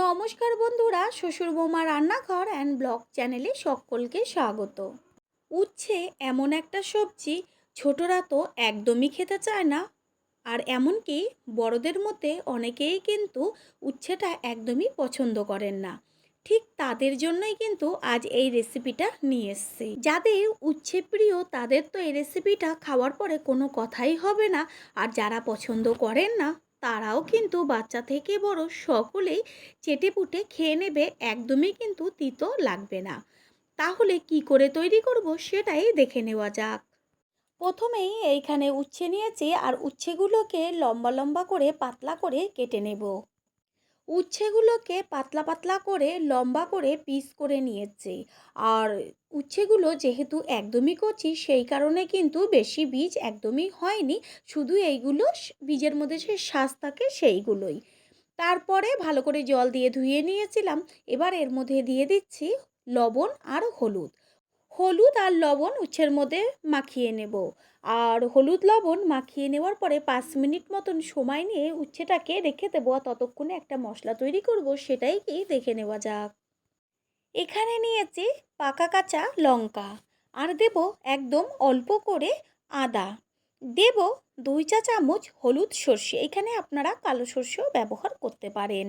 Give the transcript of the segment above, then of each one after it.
নমস্কার বন্ধুরা, শ্বশুর বৌমা রান্নাঘর অ্যান্ড ব্লগ চ্যানেলে সকলকে স্বাগত। উচ্ছে এমন একটা সবজি, ছোটরা তো একদমই খেতে চায় না। আর এমনকি বড়দের মধ্যে অনেকেই কিন্তু উচ্ছেটা একদমই পছন্দ করেন না। ঠিক তাদের জন্যই কিন্তু আজ এই রেসিপিটা নিয়ে এসেছি। যাদের উচ্ছে প্রিয়, তাদের তো এই রেসিপিটা খাওয়ার পরে কোনো কথাই হবে না। আর যারা পছন্দ করেন না তারাও কিন্তু বাচ্চা থেকে বড় সকলেই চেটে পুটে খেয়ে নেবে, একদমই কিন্তু তিতো লাগবে না। তাহলে কি করে তৈরি করব সেটাই দেখে নেওয়া যাক। প্রথমেই এইখানে উচ্ছে নিয়েছি আর উচ্ছেগুলোকে লম্বা লম্বা করে পাতলা করে কেটে নেব। উচ্ছেগুলোকে পাতলা পাতলা করে লম্বা করে পিস করে নিয়েছি। আর উচ্ছেগুলো যেহেতু একদমই কচি, সেই কারণে কিন্তু বেশি বীজ একদমই হয়নি। শুধু এইগুলো বীজের মধ্যে যে শ্বাস থাকে সেইগুলোই। তারপরে ভালো করে জল দিয়ে ধুয়ে নিয়েছিলাম। এবার এর মধ্যে দিয়ে দিচ্ছি লবণ আর হলুদ। হলুদ আর লবণ উচ্ছের মধ্যে মাখিয়ে নেব। আর হলুদ লবণ মাখিয়ে নেওয়ার পরে পাঁচ মিনিট মতন সময় নিয়ে উচ্ছেটাকে রেখে দেবো। ততক্ষণে একটা মশলা তৈরি করব, সেটাই কি দেখে নেওয়া যাক। এখানে নিয়েছি পাকা কাঁচা লঙ্কা। আর দেব একদম অল্প করে আদা। দেব দুই চা চামচ হলুদ সর্ষে। এখানে আপনারা কালো সর্ষেও ব্যবহার করতে পারেন।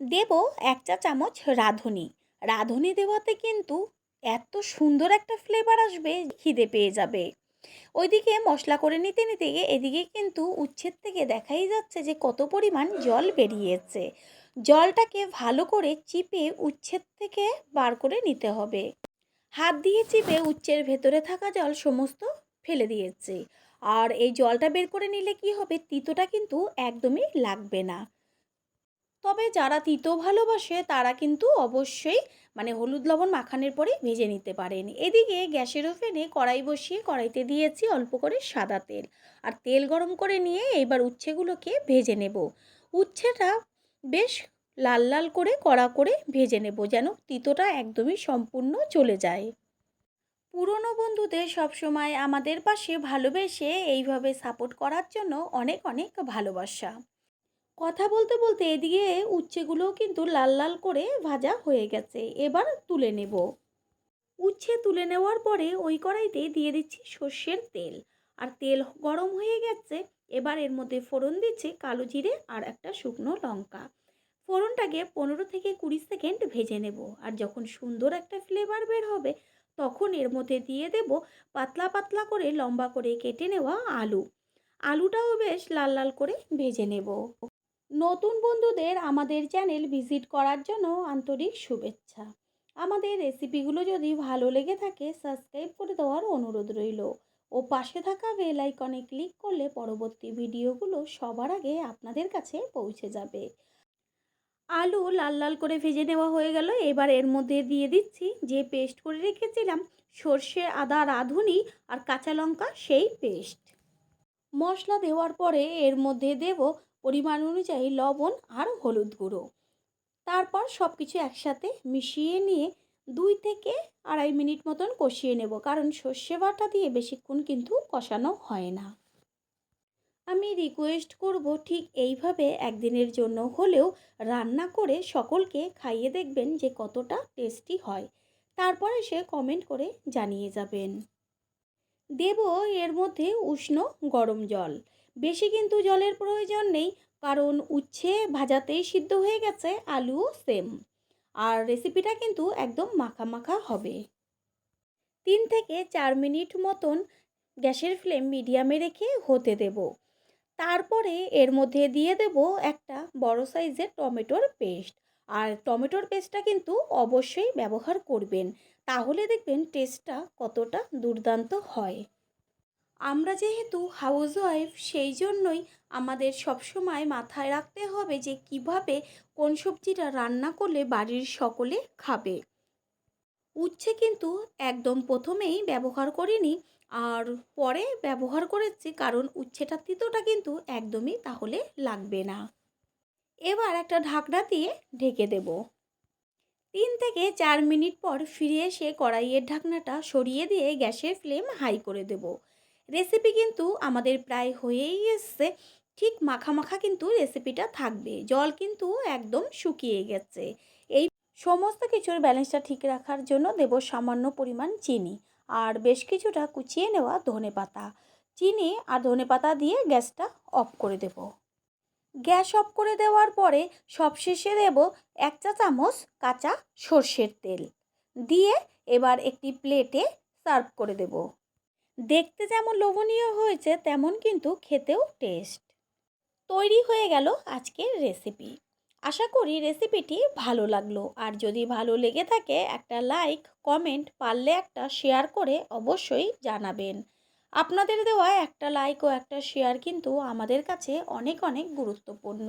দেব এক চা চামচ রাঁধুনি। রাঁধুনি দেওয়াতে কিন্তু এত সুন্দর একটা ফ্লেভার আসবে, খিদে পেয়ে যাবে। ওইদিকে মশলা করে নিতে নিতে এদিকে কিন্তু উচ্ছেদ থেকে দেখাই যাচ্ছে যে কত পরিমাণ জল বেরিয়েছে। জলটাকে ভালো করে চিপে উচ্ছেদ থেকে বার করে নিতে হবে। হাত দিয়ে চিপে উচ্ছের ভেতরে থাকা জল সমস্ত ফেলে দিয়েছে। আর এই জলটা বের করে নিলে কি হবে? তিতোটা কিন্তু একদমই লাগবে না। তবে যারা তিতো ভালোবাসে তারা কিন্তু অবশ্যই মানে হলুদ লবণ মাখানোর পরে ভেজে নিতে পারেন। এদিকে গ্যাসের ওভেনে কড়াই বসিয়ে কড়াইতে দিয়েছি অল্প করে সাদা তেল। আর তেল গরম করে নিয়ে এবার উচ্ছেগুলোকে ভেজে নেব। উচ্ছেটা বেশ লাল লাল করে কড়া করে ভেজে নেব যেন তিতোটা একদমই সম্পূর্ণ চলে যায়। পুরনো বন্ধুদের সবসময় আমাদের পাশে ভালোবেসে এইভাবে সাপোর্ট করার জন্য অনেক অনেক ভালোবাসা। কথা বলতে বলতে এদিকে উচ্ছেগুলোও কিন্তু লাল লাল করে ভাজা হয়ে গেছে। এবার তুলে নেব। উচ্ছে তুলে নেওয়ার পরে ওই কড়াইতে দিয়ে দিচ্ছি সর্ষের তেল। আর তেল গরম হয়ে গেছে, এবার এর মধ্যে ফোড়ন দিচ্ছে কালো জিরে আর একটা শুকনো লঙ্কা। ফোড়নটাকে পনেরো থেকে কুড়ি সেকেন্ড ভেজে নেব। আর যখন সুন্দর একটা ফ্লেভার বের হবে, তখন এর মধ্যে দিয়ে দেব পাতলা পাতলা করে লম্বা করে কেটে নেওয়া আলু। আলুটাও বেশ লাল লাল করে ভেজে নেব। নতুন বন্ধুদের আমাদের চ্যানেল ভিজিট করার জন্য আন্তরিক শুভেচ্ছা। আমাদের রেসিপিগুলো যদি ভালো লেগে থাকে, সাবস্ক্রাইব করে দেওয়ার অনুরোধ রইল। ও পাশে থাকা বেল আইকনে ক্লিক করলে পরবর্তী ভিডিওগুলো সবার আগে আপনাদের কাছে পৌঁছে যাবে। আলু লাল লাল করে ভেজে নেওয়া হয়ে গেল। এবার এর মধ্যে দিয়ে দিচ্ছি যে পেস্ট করে রেখেছিলাম, সর্ষে, আদা, রাঁধুনি আর কাঁচা লঙ্কা, সেই পেস্ট। মশলা দেওয়ার পরে এর মধ্যে দেব পরিমাণ অনুযায়ী লবণ আর হলুদ গুঁড়ো। তারপর সব কিছু একসাথে মিশিয়ে নিয়ে দুই থেকে আড়াই মিনিট মতন কষিয়ে নেব, কারণ সর্ষে বাটা দিয়ে বেশিক্ষণ কিন্তু কষানো হয় না। আমি রিকোয়েস্ট করব ঠিক এইভাবে একদিনের জন্য হলেও রান্না করে সকলকে খাইয়ে দেখবেন যে কতটা টেস্টি হয়। তারপরে সে কমেন্ট করে জানিয়ে যাবেন। দেব এর মধ্যে উষ্ণ গরম জল। বেশি কিন্তু জলের প্রয়োজন নেই, কারণ উচ্ছে ভাজাতেই সিদ্ধ হয়ে গেছে আলুও সেম। আর রেসিপিটা কিন্তু একদম মাখা মাখা হবে। তিন থেকে চার মিনিট মতন গ্যাসের ফ্লেম মিডিয়ামে রেখে হতে দেব। তারপরে এর মধ্যে দিয়ে দেব একটা বড় সাইজের টমেটোর পেস্ট। আর টমেটোর পেস্টটা কিন্তু অবশ্যই ব্যবহার করবেন, তাহলে দেখবেন টেস্টটা কতটা দুর্দান্ত হয়। আমরা যেহেতু হাউস ওয়াইফ সেই জন্যই আমাদের সবসময় মাথায় রাখতে হবে যে কীভাবে কোন সবজিটা রান্না করলে বাড়ির সকলে খাবে। উচ্ছে কিন্তু একদম প্রথমেই ব্যবহার করিনি, আর পরে ব্যবহার করেছি, কারণ উচ্ছেটা তিতোটা কিন্তু একদমই তাহলে লাগবে না। এবার একটা ঢাকনা দিয়ে ঢেকে দেব। তিন থেকে চার মিনিট পর ফিরে এসে কড়াইয়ের ঢাকনাটা সরিয়ে দিয়ে গ্যাসের ফ্লেম হাই করে দেব। রেসিপি কিন্তু আমাদের প্রায় হয়েই এসছে। ঠিক মাখা মাখা কিন্তু রেসিপিটা থাকবে। জল কিন্তু একদম শুকিয়ে গেছে। এই সমস্ত কিছুর ব্যালেন্সটা ঠিক রাখার জন্য দেব সামান্য পরিমাণ চিনি আর বেশ কিছুটা কুচিয়ে নেওয়া ধনে পাতা। চিনি আর ধনে পাতা দিয়ে গ্যাসটা অফ করে দেব। গ্যাস অফ করে দেওয়ার পরে সবশেষে দেব এক চা চামচ কাঁচা সর্ষের তেল। দিয়ে এবার একটি প্লেটে সার্ভ করে দেব। দেখতে যেমন লোভনীয় হয়েছে, তেমন কিন্তু খেতেও টেস্ট তৈরি হয়ে গেল আজকের রেসিপি আশা করি রেসিপিটি ভালো লাগল। আর যদি ভালো লেগে থাকে, একটা লাইক কমেন্ট পারলে একটা শেয়ার করে অবশ্যই জানাবেন। আপনাদের দেওয়া একটা লাইক ও একটা শেয়ার কিন্তু আমাদের কাছে অনেক অনেক গুরুত্বপূর্ণ।